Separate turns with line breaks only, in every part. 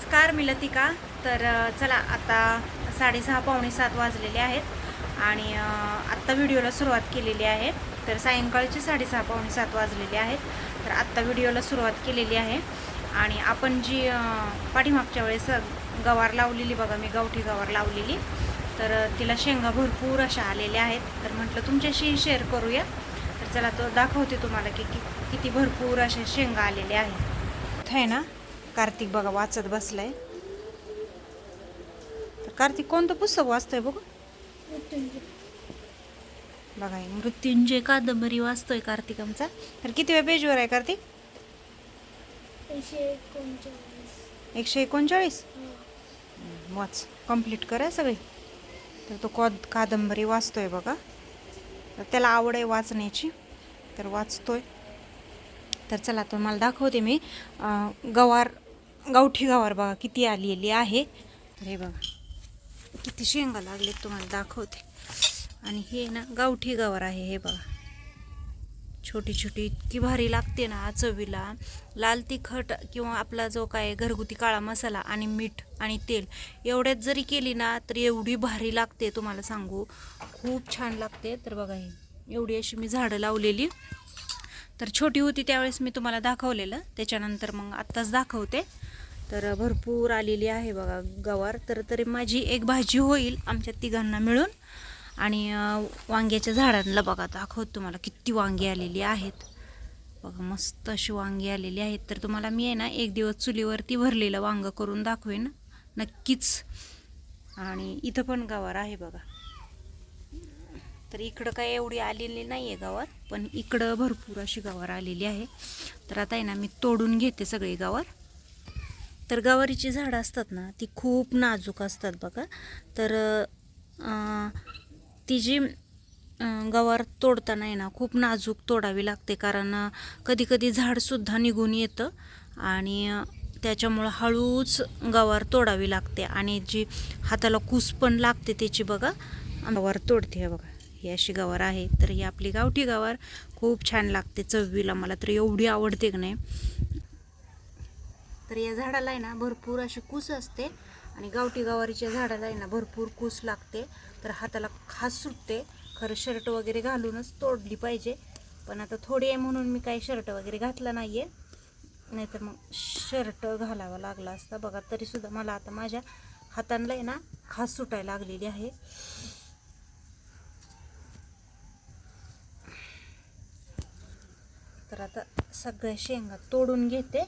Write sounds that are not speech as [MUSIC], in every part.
नमस्कार मी लतिका. तर चला आता साडेसहा पावणे सात वाजलेले आहेत आणि आत्ता व्हिडिओला सुरुवात केलेली आहे. तर सायंकाळचे साडेसहा पावणे सात वाजलेले आहेत. तर आत्ता व्हिडिओला सुरुवात केलेली आहे आणि आपण जी पाठीमागच्या वेळेस गवार लावलेली बघा मी गावठी गवार लावलेली. तर तिला शेंगा भरपूर अशा आलेल्या आहेत. तर म्हटलं तुमच्याशी शेअर करूया. तर चला तो दाखवते तुम्हाला की कि- किती भरपूर अशा शेंगा आलेल्या आहेत. आहे ना? कार्तिक बघा वाचत बसलाय. तर कार्तिक कोणतं पुस्तक वाचतोय बघ? बघा मृत्युंजय कादंबरी वाचतोय कार्तिक आमचा. तर किती वेळ पेजवर आहे कार्तिक?
एकशे एकोणचाळीस.
वाच कंप्लीट करा सगळे. तर तो कॉद कादंबरी वाचतोय बघा. तर त्याला आवड आहे वाचण्याची. तर वाचतोय. तर चला तुम्हाला दाखवते मी. गवार गावठी गावावर बघा किती आलेली आहे. तर हे बघा. किती शेंगा लागलेत तुम्हाला दाखवते. आणि हे ना गावठी गावावर आहे हे बघा. छोटी छोटी इतकी भारी लागते ना चवीला. लाल तिखट किंवा आपला जो काय घरगुती काळा मसाला आणि मीठ आणि तेल एवढ्यात जरी केली ना तर एवढी भारी लागते तुम्हाला सांगू. खूप छान लागते. तर बघा हे. एवढी अशी मी झाडं लावलेली. तर छोटी होती त्यावेळेस मी तुम्हाला दाखवलेलं. त्याच्यानंतर मग आत्ताच दाखवते. तर भरपूर आलेली आहे बघा गवार. तर तरी माझी एक भाजी होईल आमच्या तिघांना मिळून. आणि वांग्याच्या झाडांना बघा दाखवत तुम्हाला किती वांगी आलेली आहेत. बघा मस्त अशी वांगी आलेली आहेत. तर तुम्हाला मी आहे ना एक दिवस चुलीवरती भरलेलं वांगं करून दाखवेन. नक्कीच. आणि इथं पण गवार आहे बघा. तर इकडं काय एवढी आलेली नाही आहे गावात पण इकडं भरपूर अशी गवार आलेली आहे. तर आता आहे ना मी तोडून घेते सगळी गावात तर गवारीची झाडं असतात ना ती खूप नाजूक असतात बघा. तर ती जी गवार तोडताना आहे ना खूप नाजूक तोडावी लागते. कारण कधी कधी झाडसुद्धा निघून येतं आणि त्याच्यामुळं हळूच गवार तोडावी लागते. आणि जी हाताला कूस पण लागते त्याची बघा गवार तोडते हे बघा. ही अशी गवार आहे. तर ही आपली गावठी गवार खूप छान लागते चवीला. मला तर एवढी आवडते की नाही. तर या झाडाला आहे ना भरपूर अशी कूस असते आणि गावठी गवारीच्या झाडाला आहे ना भरपूर कूस लागते. तर हाताला खास सुटते. खरं शर्ट वगैरे घालूनच तोडली पाहिजे. पण आता थोडी आहे म्हणून मी काही शर्ट वगैरे घातला नाही आहे नाहीतर मग शर्ट घालावा लागला असता. बघा तरीसुद्धा मला आता माझ्या हातांना आहे ना खास सुटायला लागलेली आहे. तर आता सगळ्या शेंगा तोडून घेते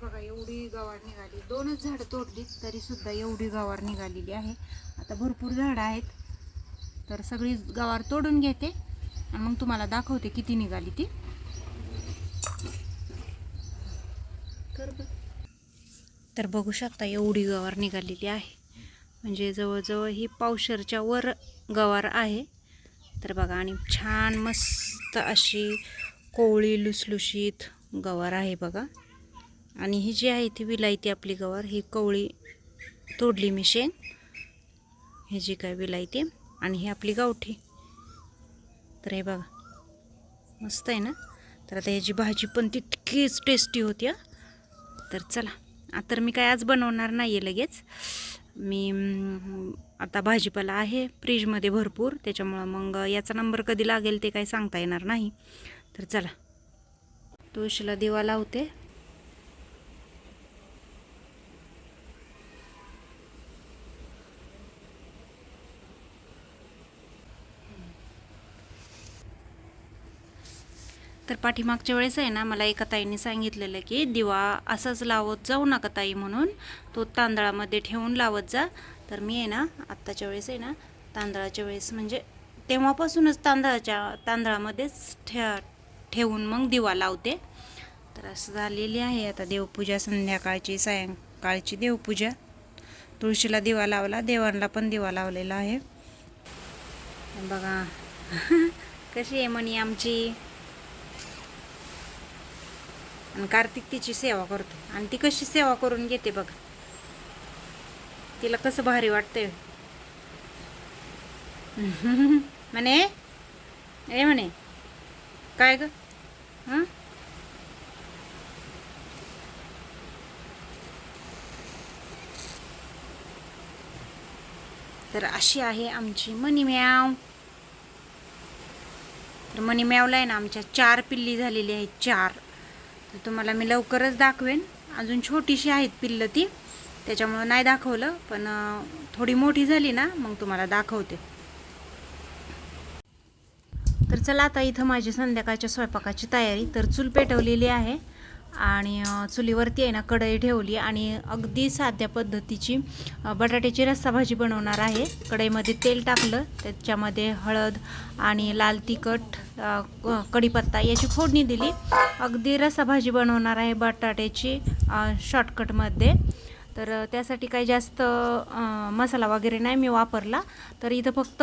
बघा एवढी गवार निघाली. दोनच झाडं तोडली तरी सुद्धा एवढी गवार निघालेली आहे. आता भरपूर झाडं आहेत. तर सगळी गवार तोडून घेते. आणि मग तुम्हाला दाखवते किती निघाली ती. तर बघू शकता एवढी गवार निघालेली आहे. म्हणजे जवळजवळ ही पावशरच्या वर गवार आहे. तर बघा आणि छान मस्त अशी कोवळी लुसलुशीत गवार आहे बघा. आणि ही जी आहे ती विलायती आपली गवार ही कवळी तोडली मी शेंग ही जी काय विलायती आणि ही आपली गावठी. तर हे बघा मस्त आहे ना? तर आता ह्याची भाजी पण तितकीच टेस्टी होती हा. तर चला आता तर मी काय आज बनवणार नाही आहे लगेच. मी आता भाजीपाला आहे फ्रीजमध्ये भरपूर त्याच्यामुळं मग याचा नंबर कधी लागेल ते काही सांगता येणार नाही. तर चला तुळशीला दिवा लावते. तर पाठीमागच्या वेळेस आहे ना मला एका ताईने सांगितलेलं की दिवा असाच लावत जाऊ नका ताई म्हणून. तो तांदळामध्ये ठेवून लावत जा. तर मी आहे ना आत्ताच्या वेळेस आहे ना तांदळाच्या वेळेस म्हणजे तेव्हापासूनच तांदळाच्या तांदळामध्येच ठे ठेवून मग दिवा लावते. तर असं झालेली आहे आता देवपूजा संध्याकाळची सायंकाळची देवपूजा. तुळशीला दिवा लावला देवांना पण दिवा लावलेला आहे. बघा [LAUGHS] कशी आहे म्हणी आमची? आणि कार्तिक तिची सेवा करतो. आणि ती कशी सेवा करून घेते बघ. तिला कसं भारी वाटतंय. [LAUGHS] म्हणे ए म्हणे काय ग? तर अशी आहे आमची मनी म्याव. तर मनी म्यावला आहे ना आमच्या चार पिल्ली झालेली आहेत चार. तर तुम्हाला मी लवकरच दाखवेन. अजून छोटीशी आहेत पिल्लं ती. त्याच्यामुळं नाही दाखवलं पण थोडी मोठी झाली ना मग तुम्हाला दाखवते. तर चला आता इथं माझी संध्याकाळच्या स्वयंपाकाची तयारी. तर चूल पेटवलेली आहे आणि चुलीवरती आहे ना कढई ठेवली आणि अगदी साध्या पद्धतीची बटाट्याची रस्सा भाजी बनवणार आहे. कढईमध्ये तेल टाकलं त्याच्यामध्ये हळद आणि लाल तिखट कढीपत्ता याची फोडणी दिली. अगदी रसाभाजी बनवणार आहे बटाट्याची शॉर्टकटमध्ये तर त्यासाठी काही जास्त मसाला वगैरे नाही मी वापरला. तर इथं फक्त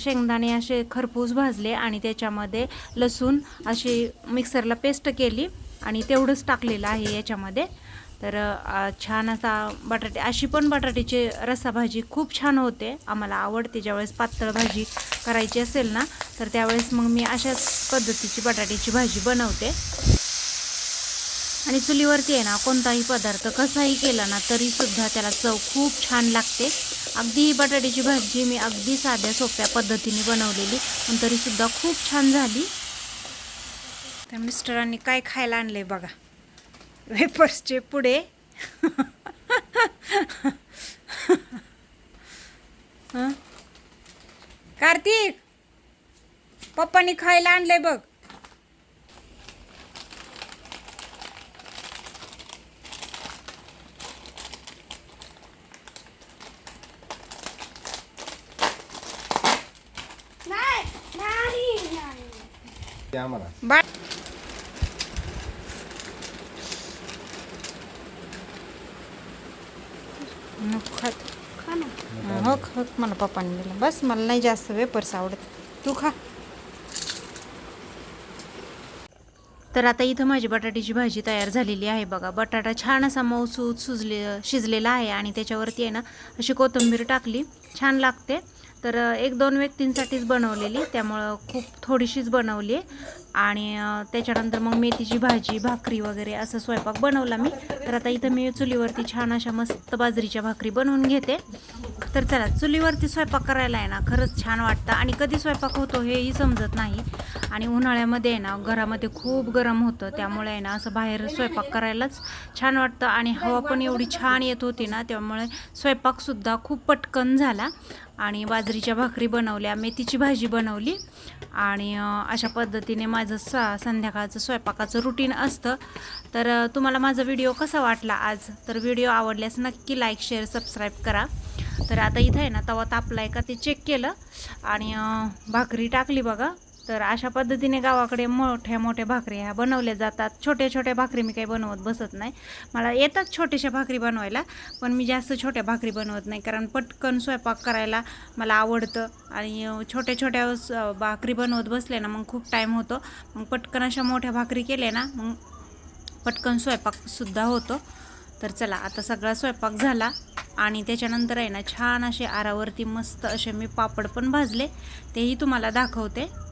शेंगदाणे असे खरपूस भाजले आणि त्याच्यामध्ये लसूण अशी मिक्सरला पेस्ट केली आणि तेवढंच टाकलेलं आहे याच्यामध्ये. तर छान असा बटाटे अशी पण बटाट्याची रसाभाजी खूप छान होते. आम्हाला आवडते ज्यावेळेस पातळ भाजी करायची असेल ना तर त्यावेळेस मग मी अशाच पद्धतीची बटाट्याची भाजी बनवते. आणि चुलीवरती आहे ना कोणताही पदार्थ कसाही केला ना तरीसुद्धा त्याला चव खूप छान लागते. अगदी ही बटाट्याची भाजी मी अगदी साध्या सोप्या पद्धतीने बनवलेली पण तरीसुद्धा खूप छान झाली. तर मिस्टरांनी काय खायला आणलंय बघा. वेपर्सचे पुढे कार्तिक पप्पानी खायला आणलंय बघ
नाही नाही नाही
ते आम्हाला.
बा नको खात.
खा ना.
हो हो मला पप्पाने दिलं. बस मला नाही जास्त वेपर्स आवडत. तू खा. तर आता इथं माझी बटाट्याची भाजी तयार झालेली आहे बघा. बटाटा छान असा मऊसूत सुजले शिजलेला आहे आणि त्याच्यावरती आहे ना अशी कोथिंबीर टाकली. छान लागते. तर एक दोन व्यक्तींसाठीच बनवलेली त्यामुळं खूप थोडीशीच बनवली आहे आणि त्याच्यानंतर मग मेथीची भाजी भाकरी वगैरे असं स्वयंपाक बनवला मी. तर आता इथं मी चुलीवरती छान अशा मस्त बाजरीच्या भाकरी बनवून घेते. तर चला चुलीवरती स्वयंपाक करायला आहे ना खरंच छान वाटतं. आणि कधी स्वयंपाक होतो हेही समजत नाही. आणि उन्हाळ्यामध्ये आहे ना घरामध्ये खूप गरम होतं. त्यामुळे आहे ना असं बाहेर स्वयंपाक करायलाच छान वाटतं. आणि हवा पण एवढी छान येत होती ना त्यामुळे स्वयंपाकसुद्धा खूप पटकन झाला. आणि बाजरीच्या भाकरी बनवल्या मेथीची भाजी बनवली. आणि अशा पद्धतीने माझं सा संध्याकाळचं स्वयंपाकाचं रुटीन असतं. तर तुम्हाला माझा व्हिडिओ कसा वाटला आज? तर व्हिडिओ आवडल्यास नक्की लाईक शेअर सबस्क्राईब करा. तर आता इथं आहे ना तवा तापलाय का ते चेक केलं. आणि भाकरी टाकली बघा. तर अशा पद्धतीने गावाकडे मोठ्या मोठ्या भाकरी ह्या बनवल्या जातात. छोट्या छोट्या भाकरी मी काही बनवत बसत नाही. मला येतात छोट्याशा भाकरी बनवायला पण मी जास्त छोट्या भाकरी बनवत नाही. कारण पटकन स्वयंपाक करायला मला आवडतं आणि छोट्या छोट्या स- भाकरी बनवत बसले ना मग खूप टाईम होतो. मग पटकन अशा मोठ्या भाकरी केल्या ना मग पटकन स्वयंपाकसुद्धा होतो. तर चला आता सगळा स्वयंपाक झाला आणि त्याच्यानंतर आहे ना छान असे आरावरती मस्त असे मी पापड पण भाजले. तेही तुम्हाला दाखवते.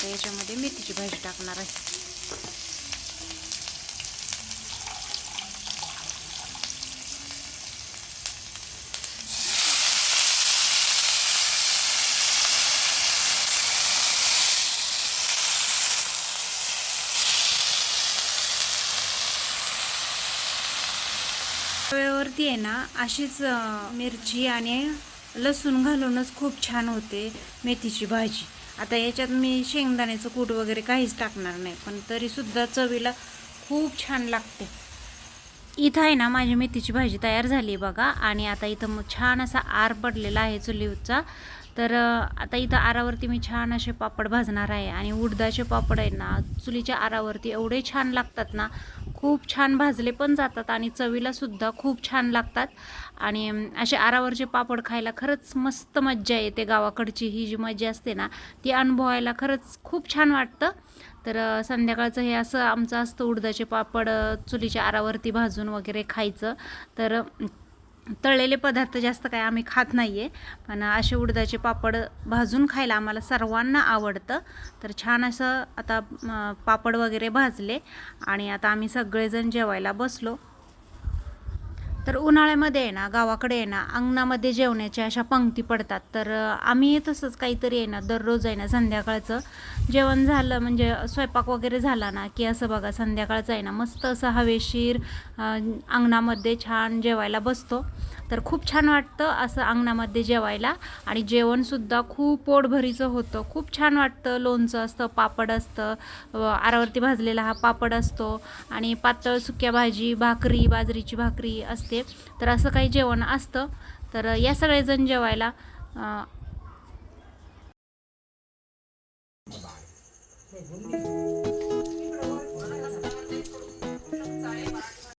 त्याच्यामध्ये मेथीची भाजी टाकणार आहे. वेळेवरती आहे ना अशीच मिरची आणि लसूण घालूनच खूप छान होते मेथीची भाजी. आता याच्यात मी शेंगदाण्याचं कूट वगैरे काहीच टाकणार नाही पण तरीसुद्धा चवीला खूप छान लागते. इथं आहे ना माझी मेथीची भाजी तयार झाली आहे बघा आणि आता इथं मग छान असा आर पडलेला आहे चुलीवचा तर आता इथं आरावरती मी छान असे पापड भाजणार आहे आणि उडदाचे पापड आहे ना चुलीच्या आरावरती एवढे छान लागतात ना खूप छान भाजले पण जातात आणि चवीला सुद्धा खूप छान लागतात. आणि असे आरावरचे पापड खायला खरंच मस्त मज्जा येते गावाकडची ही जी मजा असते ना ती अनुभवायला खरंच खूप छान वाटतं. तर संध्याकाळचं हे असं आमचं असतं उडदाचे पापड चुलीच्या आरावरती भाजून वगैरे खायचं. तर तळलेले पदार्थ जास्त काय आम्ही खात नाही आहे पण असे उडदाचे पापड भाजून खायला आम्हाला सर्वांना आवडतं. तर छान असं आता पापड वगैरे भाजले आणि आता आम्ही सगळेजण जेवायला बसलो. तर उन्हाळ्यामध्ये आहे ना गावाकडे आहे ना अंगणामध्ये जेवण्याच्या अशा पंक्ती पडतात. तर आम्ही तसंच काहीतरी आहे ना दररोज आहे ना संध्याकाळचं जेवण झालं म्हणजे स्वयंपाक वगैरे झाला ना की असं बघा संध्याकाळचं आहे ना मस्त असं हवेशीर अंगणामध्ये छान जेवायला बसतो. तर खूप छान वाटतं असं अंगणामध्ये जेवायला आणि जेवणसुद्धा खूप पोटभरीचं होतं. खूप छान वाटतं लोणचं असतं पापड असतं आरावरती भाजलेला हा पापड असतो आणि पातळ सुक्या भाजी भाकरी बाजरीची भाकरी असते. तर असं काही जेवण असतं. तर या सगळेजण जेवायला अ,